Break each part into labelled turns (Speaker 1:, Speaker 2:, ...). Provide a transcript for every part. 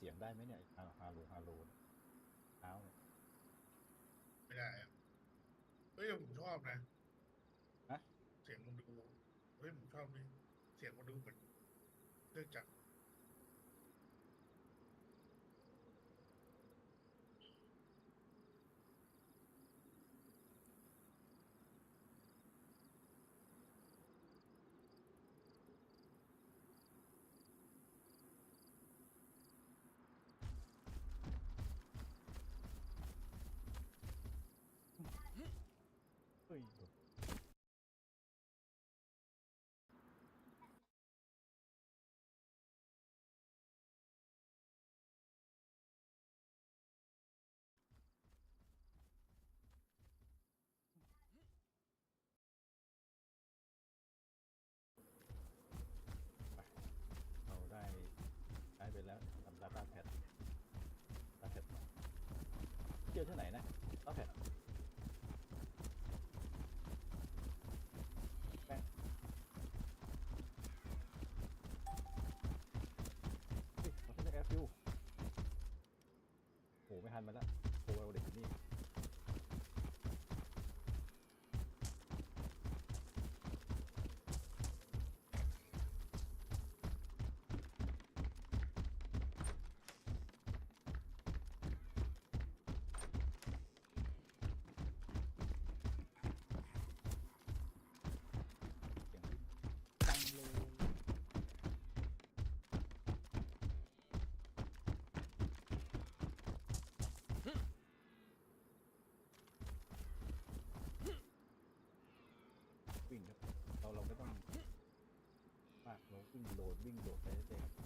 Speaker 1: เสียงได้ไหมเนี่ยฮาฮาโลฮาโลเนี่ยเท้าเนี่ย
Speaker 2: ไม่ได้อะเฮ้ยผมชอบนะ
Speaker 1: ฮะ
Speaker 2: เสียงมันดู เฮ้ยผมชอบนี่เสียงมันดูเหมือนเครื่องจักร
Speaker 1: เฮ้ย เราได้ใช้ไปแล้วทำ data pad data pad เจอที่ไหนนะ data pad แป้งเฮ้ยเราต้องแอฟฟิว มันมาและโอ้เอาเด็กนี่ เสียงดังเลยวิ่งครับ เราเราไม่ต้องมากเรา วิ่งโหลดวิ่งโดดไปเรื่อยๆ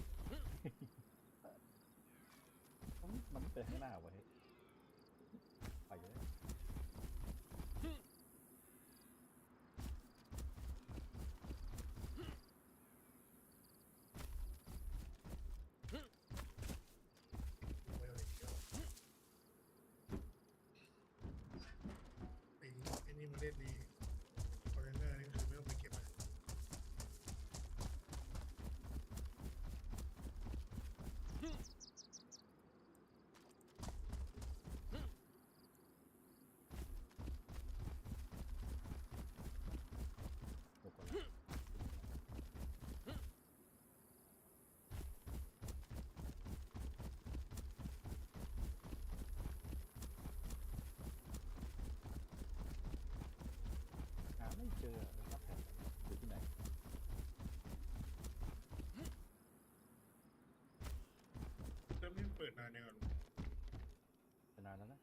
Speaker 1: มันมันไปข้างหน้าวะเฮ้ยไปเลย
Speaker 2: ไม่เอาเด็กเดียวไอ้นี่ไอ้นี่มันเล่นดีคอนเทนเนอร์นี่คือไม่ต้องไปเก็บอะ
Speaker 1: หกคนละหาไม่เจอรับแผ่นอยู่ที่ไหน
Speaker 2: เริ่มที่เปิดนานเนี่ยก่อน
Speaker 1: จะนานแล้วนะ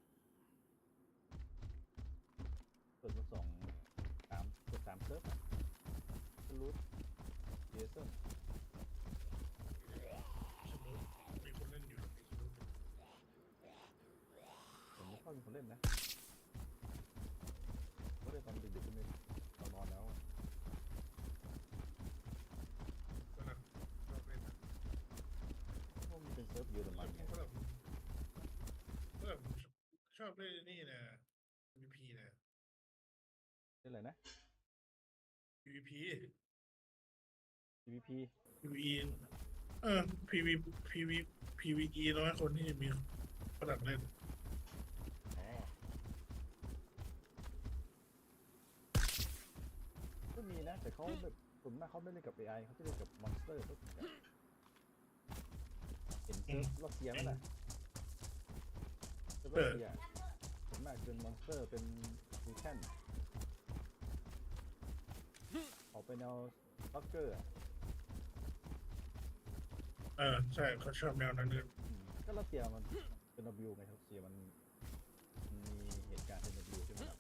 Speaker 1: เปิดมาสองสามเปิดสามเซิร์ฟอะสรูทเจสัน
Speaker 2: สมมติมีคนเล่นอ ยู่ในสมมติ
Speaker 1: ผมไม่ค่อยมีคนเล่นนะก็ได้ตอนดึกๆก็ไม่ตอนนอนแล้ว
Speaker 2: ก็แบบชอบเล่นนะ
Speaker 1: เพราะมันเป็นเซิร์ฟเยอรมันไง
Speaker 2: ก็แบบก็แบบชอบเล่นนี่นะ PVP PVP PVE เออ PV PV PVE น้อยคนที่มีระดับเล่น
Speaker 1: อ๋อก็มีนะ แต่เขาแบบส่วนมากเขาไม่เล่นกับ AI เขาจะเล่นกับมอนสเตอร์พวกนี้เห็นเซิร์ฟรัสเซียไหมล่ะเซิร์ฟรัสเซียส่วนมากเป็นมอนสเตอร์เป็นมิชชั่น ออกไปแนวล็อกเกอร์
Speaker 2: เออใช่เขาชอบแนวนั้นเลย
Speaker 1: ก็รัสเซียมันเป็นวไงรัสเซียมันมันมีเหตุการณ์เป็นวใช่ไหมครับ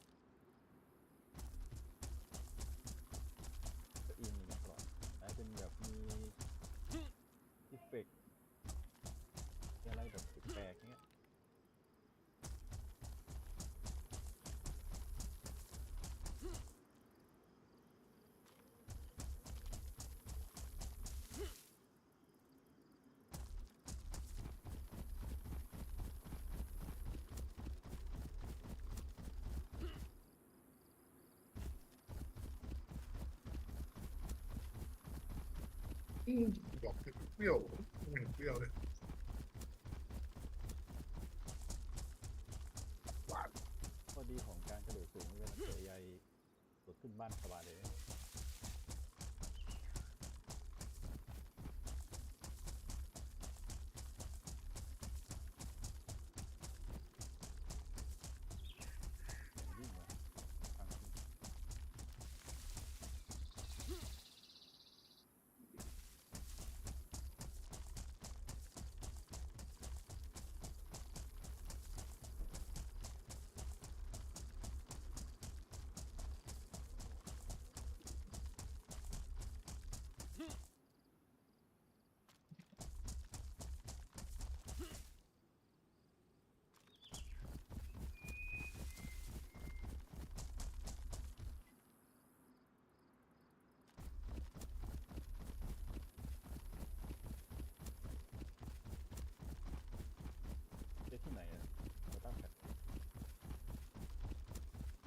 Speaker 1: บอกเปรี้ยวไม่เห็นเปรี้ยวเลยหวาน ข้อดีของการก
Speaker 2: ระโดดสูงเวลาเจอใยกดขึ้น
Speaker 1: บ้านสบายเลย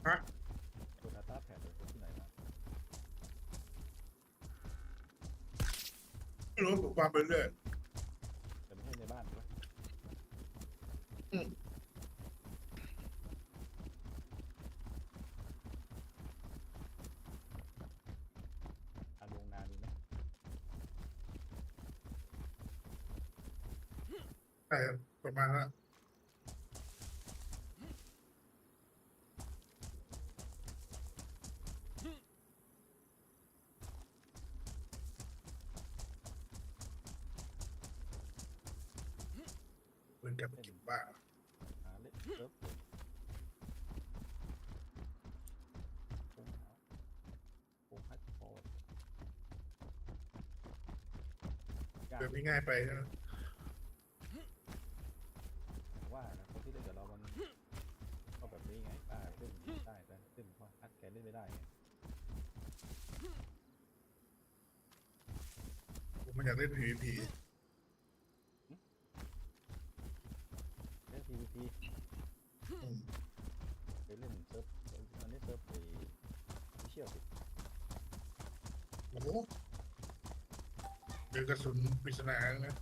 Speaker 2: ฮะ
Speaker 1: โดต้าแพดเลยเจ๊ที่ไหนนะ
Speaker 2: ไม่รู้ผมฟังไปเรื่อย
Speaker 1: แต่ไม่ใช่ในบ้านใช่ไหม
Speaker 2: อืม
Speaker 1: อันลงนามีไหม
Speaker 2: แต่ประมาณนั้น เหมือนกับเก็บบ้า
Speaker 1: หาเล่นเซิร์ฟเลยโอ้โหโอ้ฮัทพอร์ต ยาก
Speaker 2: เดินไม่ง่ายไปนะ
Speaker 1: ว่านะคนที่เล่นกับเรามันก็แบบนี้ไงป้าขึ้นได้แต่ขึ้นเพราะฮัทแกเล่นไม่ได้ไง
Speaker 2: ผมมันอยากเล่น PVP
Speaker 1: เล่น PVP
Speaker 2: อืม
Speaker 1: ไปเล่นเซิร์ฟอันนี้เซิร์ฟไปวิเชียลสิ
Speaker 2: โอ้โห เดือกระสุนปริศนานะ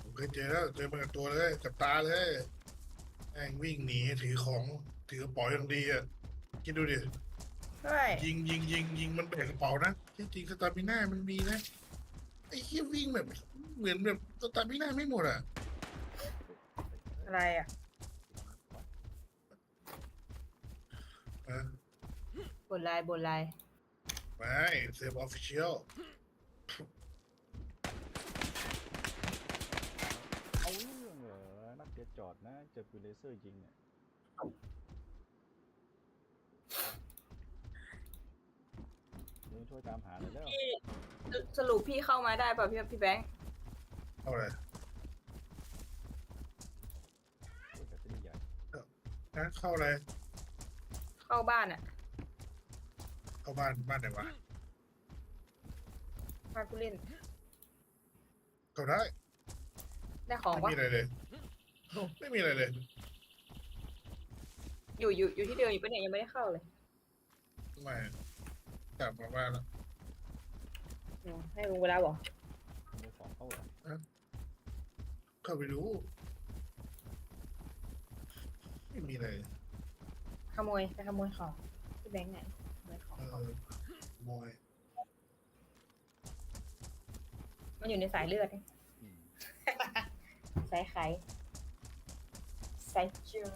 Speaker 2: ผมเคยเจอแล้วเจอมากับตัวเลยกับตาเลยแม่งวิ่งหนีถือของถือกระเป๋าอย่างดีอะคิดดูดิ
Speaker 3: ใช่
Speaker 2: ยิงยิงยิงยิงมันแบกกระเป๋านะจริงๆสตาร์มิน่ามันมีนะไอ้เหี้ยวิ่งแบบเหมือนแบบสตาร์มิน่าไม่หมดอะ
Speaker 3: อะไรอะ
Speaker 2: อะ
Speaker 3: บ นลายบนลาย
Speaker 2: ไม่เซฟออฟฟิเชียล
Speaker 1: เอาเรื่องเหรอ นักเดียจอดนะเจอปืนเลเซอร์ยิงเนี่ยเดี๋ยวช่วยตามหาเลยแล้ว
Speaker 3: พี่สรุปพี่เข้ามาได้ป่ะพี่พี่แบงค์
Speaker 2: เท่าไหร่
Speaker 1: ช่วยกับที่นี่ใหญ่
Speaker 2: นะเข้าอะไร
Speaker 3: เข้าบ้านอะ
Speaker 2: เข้าบ้านบ้านไหนวะ
Speaker 3: บ้านผู้เล่น
Speaker 2: เข้าได้
Speaker 3: ได้ของ
Speaker 2: ไม่
Speaker 3: วะ
Speaker 2: มีอะไรเลย ไม่มีอะไรเลย
Speaker 3: อยู่อยู่อยู่ที่เดิมอยู่ปะเนี่ยยังไม่ได้เข้าเลย
Speaker 2: ไม่กลับมาบ้านแล้ว
Speaker 3: อืมให้ลุงเวลาบอก
Speaker 1: มือสองเข้าเหรอ
Speaker 2: เข้าไปดูไม่มีอะไร
Speaker 3: ขโมยไปขโมยของพี่แบงค์ไหน ขโมยของ
Speaker 2: เออมอย
Speaker 3: มันอยู่ในสายเลือดไง
Speaker 1: อืม
Speaker 3: สายไข่สายเจือ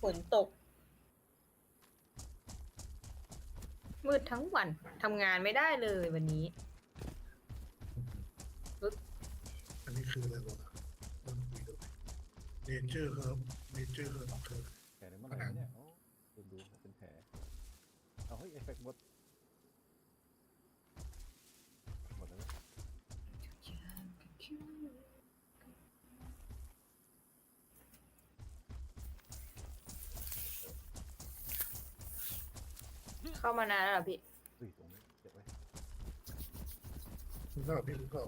Speaker 3: ฝนตก มืดทั้งวันทำงานไม่ได้เลยวันนี้
Speaker 2: อันนี้คืออะไรวะมันคุยดู เนเจอร์ครับเนเจอร์ครับคือ
Speaker 1: แผลในเมื่อไหร่วะเนี่ยโอ้ดูดูเป็นแผลเอาเฮ้ยเอฟเฟกต์หมดหมดแล้วเว้ย
Speaker 3: เข้ามานานแล้วเหรอพี่
Speaker 1: อุ้ยตรงนี้เก็บไว้
Speaker 2: คุณเข้าพี่คุณเข้า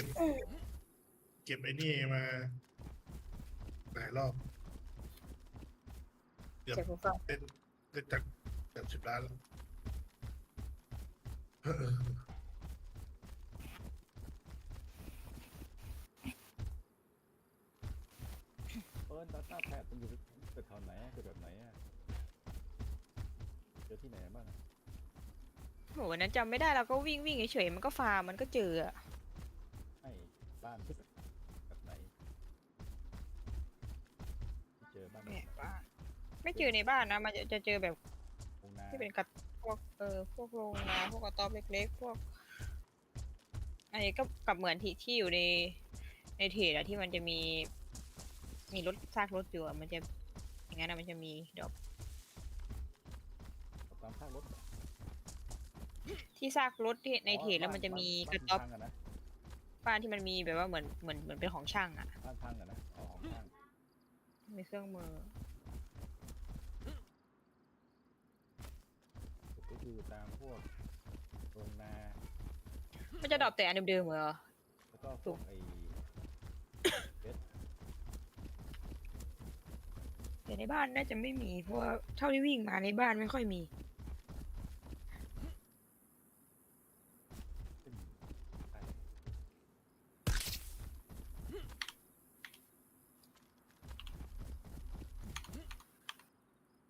Speaker 2: ก็บ เก็บไอ้นี่มาหลายรอบเกือบ
Speaker 4: เจ็บหูฟัง
Speaker 2: เล่นเล่นจากเกือบสิบล้านแล้ว
Speaker 1: เปิ้ลดัตต้าแพดมันอยู่เกิดแถวไหนอะเกิดแบบไหนอะเจอที่ไหนบ้างอะ
Speaker 3: โหวันนั้นจำไม่ได้เราก็วิ่งวิ่งเฉยๆมันก็ฟาร์มมันก็เจออะ
Speaker 1: ให้ บ้านแบบไหนเจอบ้าน
Speaker 3: แหม่บ้านไม่เจอในบ้านนะมันจะจะเจอแบบ
Speaker 1: โรงนา
Speaker 3: ที่เป็นกระพวกเออพวกโรงนาพวกกระต๊อบเล็กๆพวกอันนี้ก็กับเหมือนที่ที่อยู่ในในเทรดอะที่มันจะมี มีรถซากรถอยู่อะมันจะอย่างนั้นอะมันจะมีดอก
Speaker 1: ตามข้างรถเหรอ
Speaker 3: ที่ซากรถที่ในเทรดแล้วมันจะมีกระต๊อบ
Speaker 1: บ้านพังอะนะ
Speaker 3: บ้านที่มันมีแบบว่าเหมือนเหมือนเหมือนเป็นของช่างอะ
Speaker 1: บ้านพังอะนะอ๋อของช่าง
Speaker 3: มีเครื่องมือ
Speaker 1: ก็คือตามพวกโรงนา
Speaker 3: มันจะดรอปแต่อันเดิมๆเหรอ
Speaker 1: แล้วก็พวกไอ้
Speaker 3: แต่ในบ้านน่าจะไม่มี เพราะว่าเท่าที่วิ่งมาในบ้านไม่ค่อยมี
Speaker 1: ซึ่ง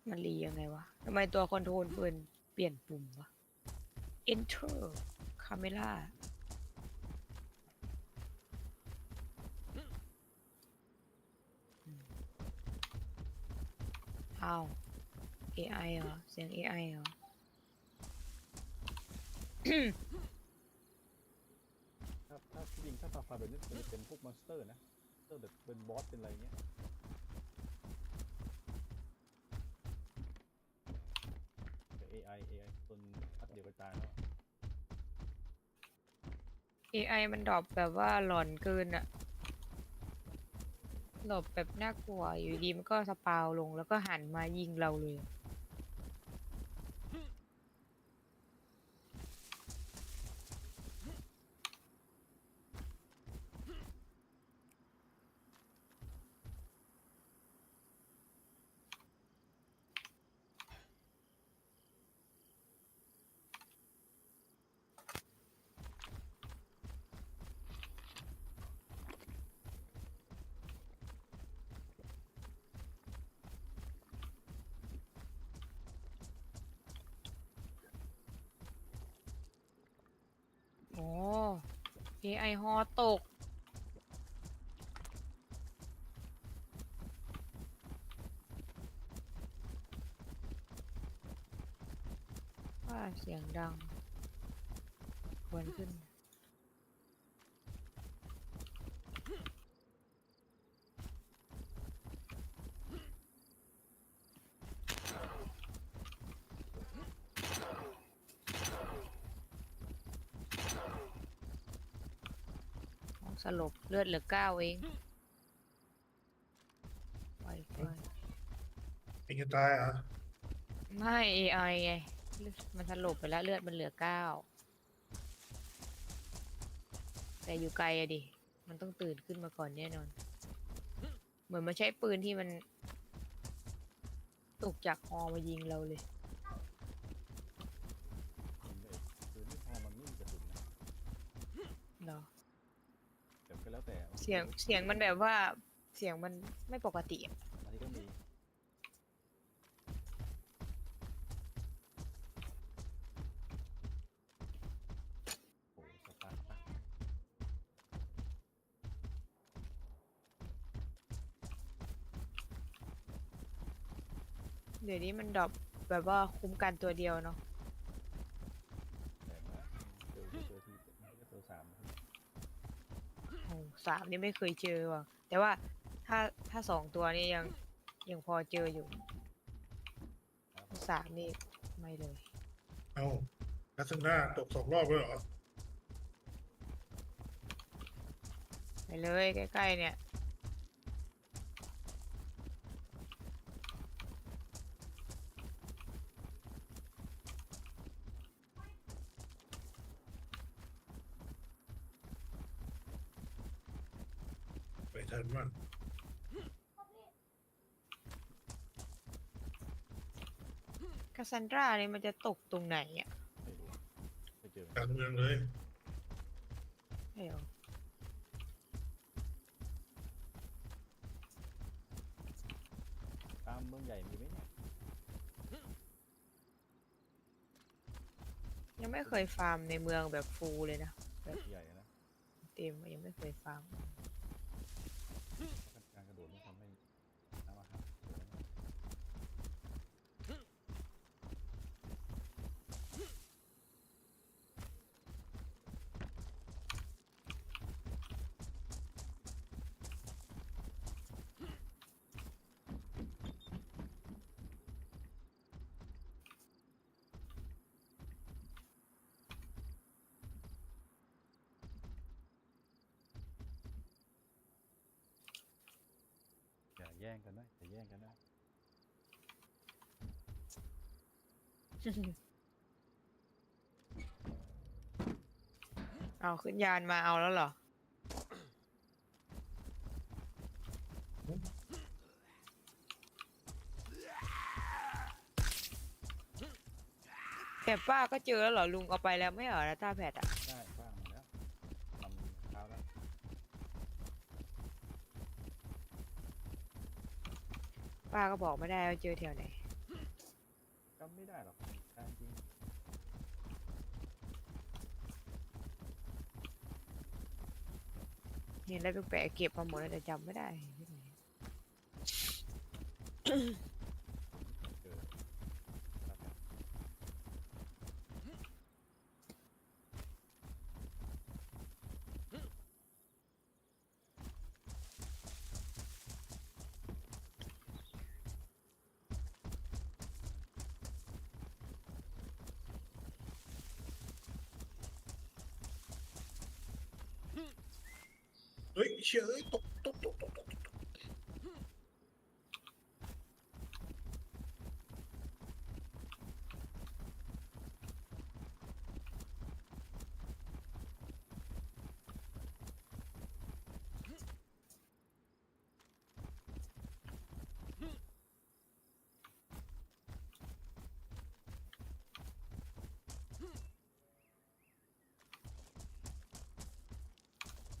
Speaker 1: ใช่
Speaker 3: มันรียังไงวะทำไมตัวคอนโทรลเปลี่ยนเปลี่ยนปุ่มวะ enter camera อ้าว AI เหรอ เสียง AI เหรอ
Speaker 1: ถ้าถ้าจริงถ้าปลาไฟแบบนี้จะเป็นพวกมอนสเตอร์นะมอนสเตอร์แบบเป็นบอสเป็นอะไรเงี้ยแต่ AI AI คนพักเดียวไปตายแล้ว
Speaker 3: AI มันดรอปแบบว่าหลอนเกินอะหลบแบบน่ากลัวอยู่ดีมันก็สปาวลงแล้วก็หันมายิงเราเลยอ้ AI ฮอตก ว่าเสียงดัง ควรขึ้น สลบเลือดเหลือเก้าเองไปไป
Speaker 2: เองจะตายเหรอะ
Speaker 3: ไม่ AI ไงเลือดมันสลบไปแล้วเลือดมันเหลือเก้าแต่อยู่ไกลอะดิ มันต้องตื่นขึ้นมาก่อนแน่นอน เหมือนมันใช้ปืนที่มัน ตกจากฮอมายิงเราเลย
Speaker 1: ยิงได้คือนี่พอมันไม่มีกระสุนนะ
Speaker 3: เหรอ
Speaker 1: แต่ก็แล้วแต่
Speaker 3: เสียงเสียงมันแบบว่าเสียงมันไม่ปกติอะ
Speaker 1: อันนี้ก็มีโอ้สตาร์ทปะ
Speaker 3: เดี๋ยวนี้มันดรอปแบบว่าคุ้มกันตัวเดียวเนาะ
Speaker 1: แต่ว่าเจอเจอที่เจอสามที่
Speaker 3: โอ้ สามนี่ไม่เคยเจอว่ะ แต่ว่าถ้าถ้าสองตัวนี่ยังยังพอเจออยู่
Speaker 1: ครับ
Speaker 3: สามนี่ไม่เลย
Speaker 2: เอาลักษณะตกสองรอบเลยเหรอ
Speaker 3: ไปเลยใกล้ๆเนี่ย ซันดราเนี่ยมันจะตกตรงไหนอะ
Speaker 1: ไม่รู้ไม่เจอ
Speaker 2: การเมืองเลย
Speaker 3: เดี๋ยว
Speaker 1: ตามเมืองใหญ่มีไหมเนี่ย
Speaker 3: ยังไม่เคยฟาร์มในเมืองแบบฟูลเลยนะ
Speaker 1: ใหญ่นะ
Speaker 3: เต็มยังไม่เคยฟาร์ม
Speaker 1: เพราะการกระโดดนี่ทำให้น้ำอาหารเยอะนะ อย่า แย่งกันนะอย่าแย่งกันนะ
Speaker 3: เอาขึ้นยานมาเอาแล้วเหรอ แต่ป้าก็เจอแล้วเหรอลุงเอาไปแล้วไม่เหรอแล้วต้าแพดอะ
Speaker 1: ได้ฟังมาแล้วทำเท้าแล้ว
Speaker 3: ป้าก็บอกไม่ได้ว่าเจอแถวไหน
Speaker 1: จำไม่ได้หรอกการจริง
Speaker 3: เห็นอะไรแปลกๆเก็บมาหมดแล้วแต่จำไม่ได้
Speaker 1: เจอครับ
Speaker 2: เฮ้ยเชื่อเอ้ยตกตกตกตกตกตก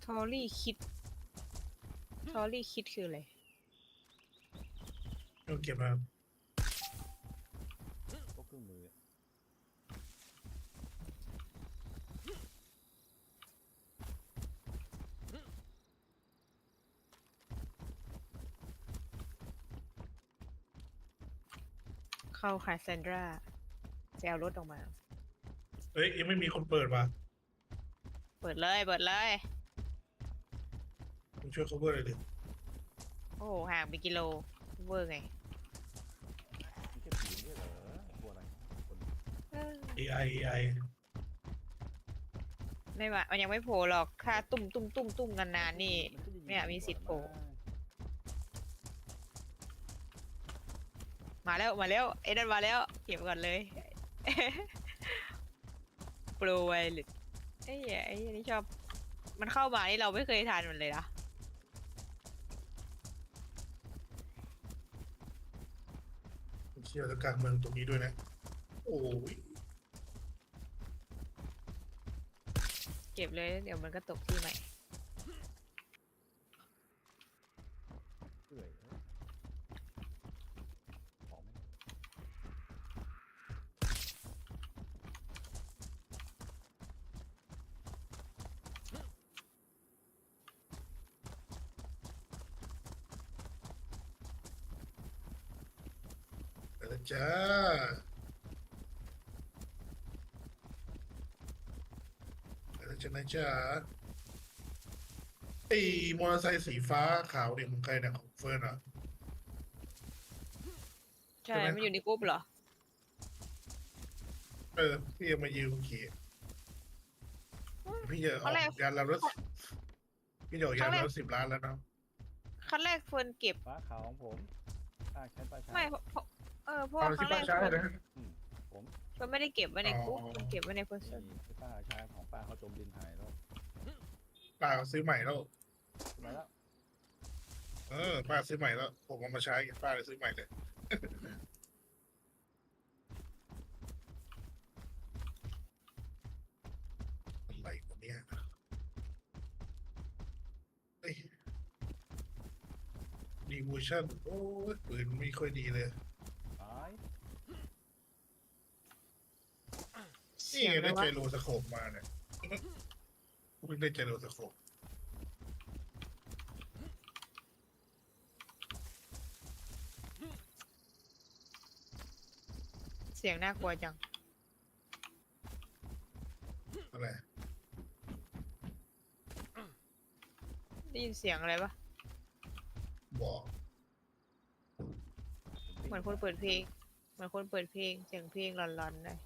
Speaker 3: ท อรี่คิดทอรี่คิดคืออะไร
Speaker 2: เอาเก็บมา
Speaker 1: พวกเครื่องมือ
Speaker 3: เข้าคาซันดราไปเอารถออกมา
Speaker 2: เฮ้ยยังไม่มีคนเปิดว่ะ
Speaker 3: เปิดเลย เปิดเลย
Speaker 2: มึง ช่วย cover เลยดิ
Speaker 3: โอ้โหห่างไปกิโลเวอร์ไง
Speaker 1: มีแค่ผีด้วยเหรอพวกอะไรคน
Speaker 3: เออ
Speaker 2: AI AI
Speaker 3: ไม่มามันยังไม่โผล่หรอกถ้าตุ้มตุ้มตุ้มตุ้มนานๆนี่
Speaker 1: มัก็จะง
Speaker 3: เนี่ยมีสิทธิ์โผล่
Speaker 1: ก่อนนะ
Speaker 3: มาแล้วมาแล้วไอ้นั่นมาแล้วเก็บก่อนเลยโปรไวหรือไอ้เหี้ยไอ้เหี้ยนี่ชอบ มันเข้ามานี่เราไม่เคยทานมันเลยนะ
Speaker 2: เชื่อแล้วกลางเมืองตรงนี้ด้วยนะ โอ้ย
Speaker 3: เก็บเลย เดี๋ยวมันก็ตกที่ใหม่
Speaker 1: เปื่อยเอ้ยของไม่
Speaker 2: ไป แล้วจ้าไปแล้วจ้านะจ้าไอ้มอเตอร์ไซค์สีฟ้าขาวเนี่ยของใครเนี่ยของเฟิร์นเหรอะ
Speaker 3: ใช่
Speaker 2: ใช่ไหม
Speaker 3: มันอยู่ในกรุ๊ปเหรอ
Speaker 2: เออพี่ยังมายืมขี่พี่จะอ
Speaker 3: ตอ
Speaker 2: อน
Speaker 3: แรก
Speaker 2: กยานละรถพี่จะออกยานละรถสิบล้านแล้วเนาะ
Speaker 3: ครั้งแรกเฟิร์นเก็บ
Speaker 1: ฟ้าขาวของผมป้าใช้ป้าใช้
Speaker 3: ไม่เพราะเพราะเออเพราะ
Speaker 2: เอา
Speaker 3: ว่าค
Speaker 2: ที่
Speaker 3: รั้งแร
Speaker 2: ป้ากใช้
Speaker 3: เฟิร์น
Speaker 2: นะ
Speaker 1: ผม
Speaker 3: เฟิร์นไม่ได้เก็บไว้ในกรุ๊ป
Speaker 2: อ๋อ
Speaker 3: เฟิร์นเก็บไว้ในเพอร์
Speaker 1: นี่
Speaker 3: เซน
Speaker 1: ที่ป้าใช้ของป้าเขาจมดินหายแล้ว
Speaker 2: เปล่าซื้อใหม่แล้ว
Speaker 1: ขึ้นมาแล้ว
Speaker 2: เออป้าซื้อใหม่แล้ว ผมเอามาใช้ป้าเลยซื้อใหม่เลยอะไรวะเนี่ยเฮ้ยดีเวอร์ชันโอ้ยปืนไม่ค่อยดีเลย
Speaker 1: ตาย
Speaker 3: เสี
Speaker 2: นี่
Speaker 3: ยง
Speaker 2: ไง
Speaker 3: อะไร
Speaker 2: ได้
Speaker 3: วะ
Speaker 2: ใจโลสโคปมาเนี่ยเพิ่งได้ใจโลสโคป
Speaker 3: เสียงน่ากลัวจัง
Speaker 2: อะไร
Speaker 3: ได้ยินเสียงอะไรปะ
Speaker 2: บอก
Speaker 3: เหมือนคนเปิดเพลง เหมือนคนเปิดเพลง เสียงเพลงหลอนๆเลย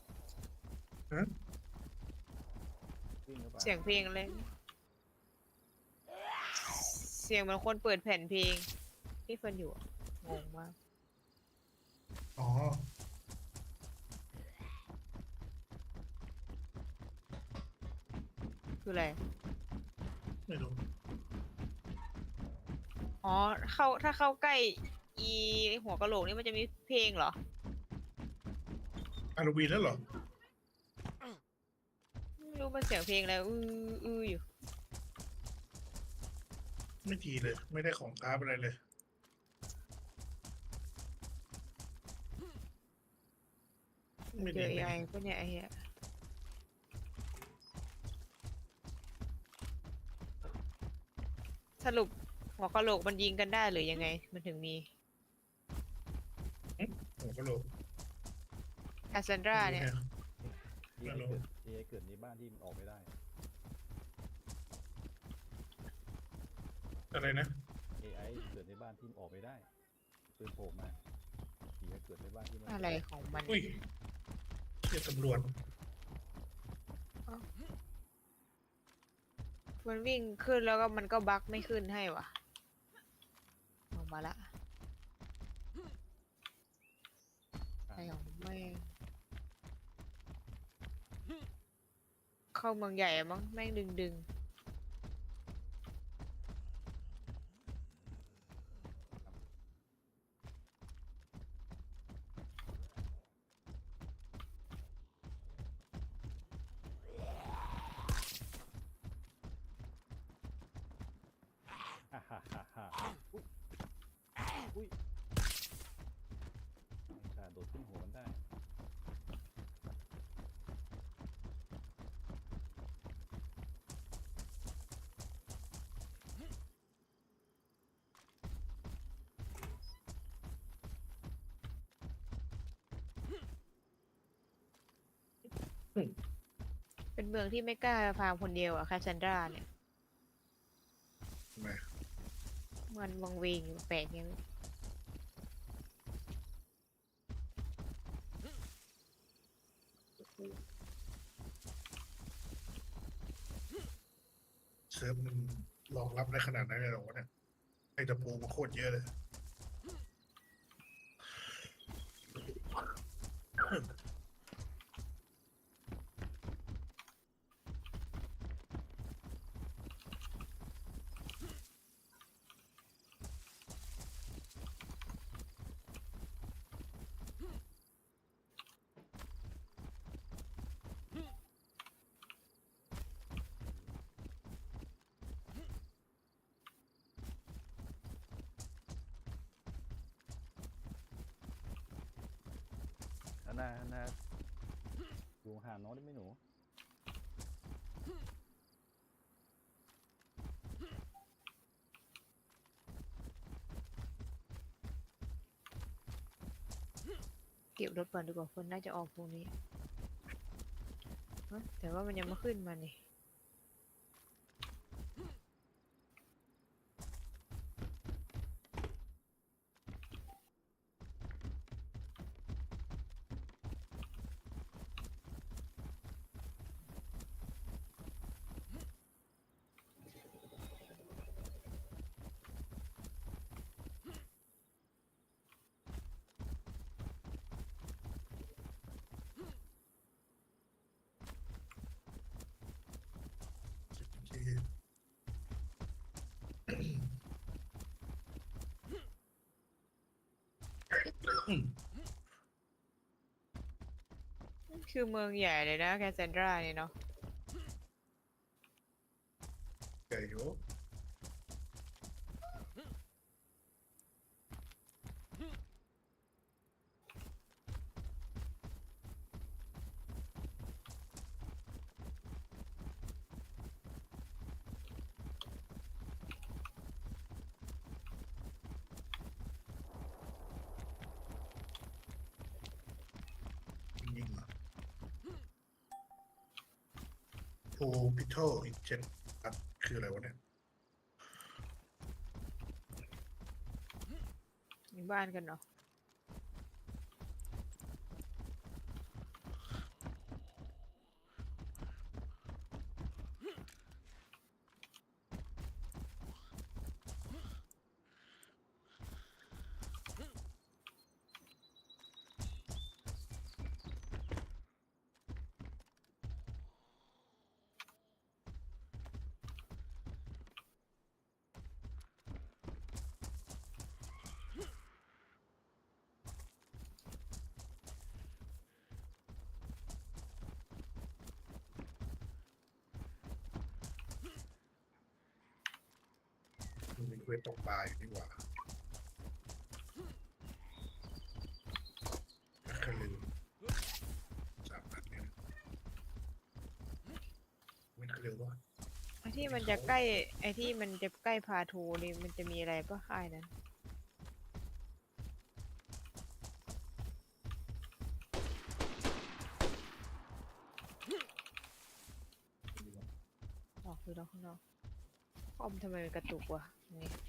Speaker 1: วิ่งเข้าไป
Speaker 3: เสียงเพลงอะไรเสียงเหมือนคนเปิดแผ่นเพลง ที่เฟิร์นอยู่อะงงมาก
Speaker 2: อ๋อ
Speaker 3: คืออะไร
Speaker 2: ไม่รู้
Speaker 3: อ๋อ เข้าถ้าเข้าใกล้ อีหัวกะโหลกนี่มันจะมีเพลงเหรอ
Speaker 2: ฮาโลวีนแล้วเหรอ
Speaker 3: ไม่รู้มัน เสียงเพลงอะไรอืออืออยู่
Speaker 2: ไม่ดีเลย ไม่ได้ของค้าอะไรเลย ไม่
Speaker 3: เจ
Speaker 2: ดี
Speaker 3: อ
Speaker 2: ไม่
Speaker 3: AI
Speaker 2: ดี
Speaker 3: ปะเนี่ยไอ้เหี้ยสรุปหัวกะโหลกมันยิงกันได้หรือยังไง มันถึงมี
Speaker 2: หัวกะโหลก
Speaker 3: คาซันดราเนี่ย
Speaker 1: เอ
Speaker 2: ไม่
Speaker 1: ไอ
Speaker 2: รู้
Speaker 1: เกิ ดเอไอเกิดในบ้านที่มันออกไม่ได้
Speaker 2: อะไรนะ
Speaker 1: AI เกิดในบ้านที่มันออกไม่ได้ปืนโผล่มาเอไอเกิดในบ้านที่มัน
Speaker 3: อะไรของมัน
Speaker 2: อุ้ยเชี่ยตำรวจ
Speaker 3: มันวิ่งขึ้นแล้วก็มันก็บั๊กไม่ขึ้นให้วะออกมาละอะไรของแม่ง เข้าเมืองใหญ่อะมั้งแม่งดึงดึงๆ
Speaker 1: ฮ่าฮ่าฮ่าฮ่าอุ้ยอุ้ยไม่กล้าโดดขึ้นหัวมันได้
Speaker 3: เป็นเมืองที่ไม่กล้าฟาร์มคนเดียวอะคาซันดราเนี่ย
Speaker 2: ทำไม
Speaker 3: มันวังเวงอยู่แปลกยัง
Speaker 2: เซิร์ฟมันรองรับได้ขนาดนั้นเลยเหรอวะเนี่ยไอ้ตะปูมาโคตรเยอะเลย
Speaker 1: อันนาอันนาอยู่ห่างน้องได้ไหมหนู
Speaker 3: เก็บรถก่อนดีกว่าคนน่าจะออกพวกนี้เอ้ยแต่ว่ามันยังไม่ขึ้นมานี่ คือเมืองใหญ่เลยนะแคสเซนดราเนี่ยเนาะ
Speaker 2: ใหญ่อยู่ ยิงเหรอโอ พิทอลอินเจนคืออะไรวะเนี่ย
Speaker 3: มีบ้านกันเนาะ
Speaker 2: มันมีเควสตกปลาอยู่นี่หว่าแค่ลืมสามอันเนี่ยไม่เคยลืมว่า
Speaker 3: ไอที่มันจะใกล้ไอที่มันจะใกล้พาทูนี่มันจะมีอะไรปะค่ายนั้นออกดูแล้วข้างนอกคอมทำไมมันกระตุกวะ นี่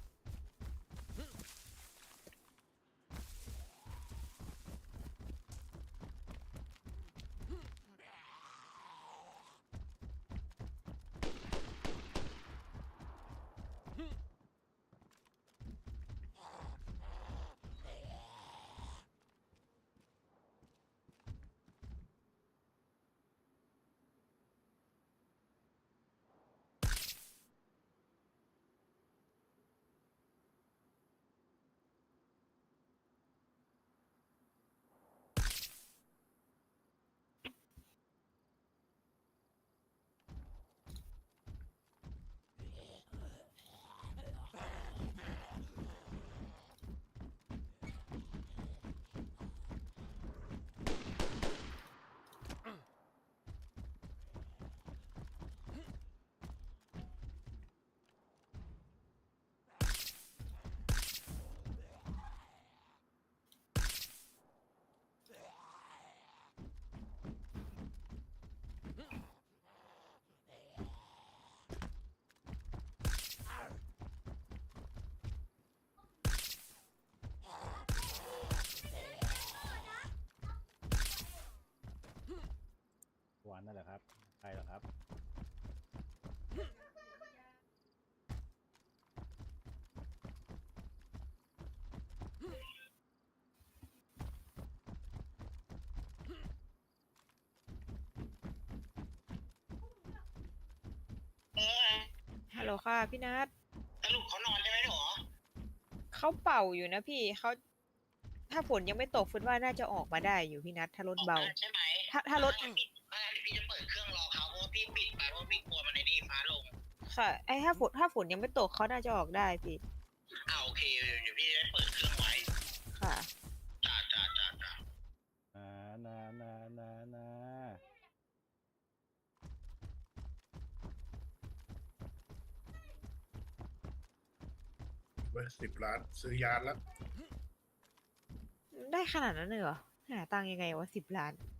Speaker 1: วันนั่นแหละครับ ใครเหรอครับ
Speaker 3: ฮัลโหลค่ะพี่นัท
Speaker 5: สรุปเขานอนใช่ไหมหนู
Speaker 3: เขาเป่าอยู่นะพี่เขาถ้าฝนยังไม่ตกฝนว่าน่าจะออกมาได้อยู่พี่นัทถ้ารถเบา
Speaker 5: ออกมใช่ไหม
Speaker 3: ถ้าถ้ารถ
Speaker 5: ถ้า
Speaker 3: ค่ะ ไอ้ถ้าฝนถ้าฝนยังไม่ตกเขาน่าจะออกได้พี่
Speaker 5: อ่าโอเคเดี๋ยวพี่จะเปิดเครื่องไว้
Speaker 3: ค่ะ
Speaker 5: จ้าจ้าจ้าจ้า
Speaker 1: นานานานานา
Speaker 2: เว้ยสิบล้านซื้อยานแล้ว
Speaker 3: ได้ขนาดนั้นเลยเหรอ หาตังค์ยังไงวะสิบล้าน
Speaker 5: เ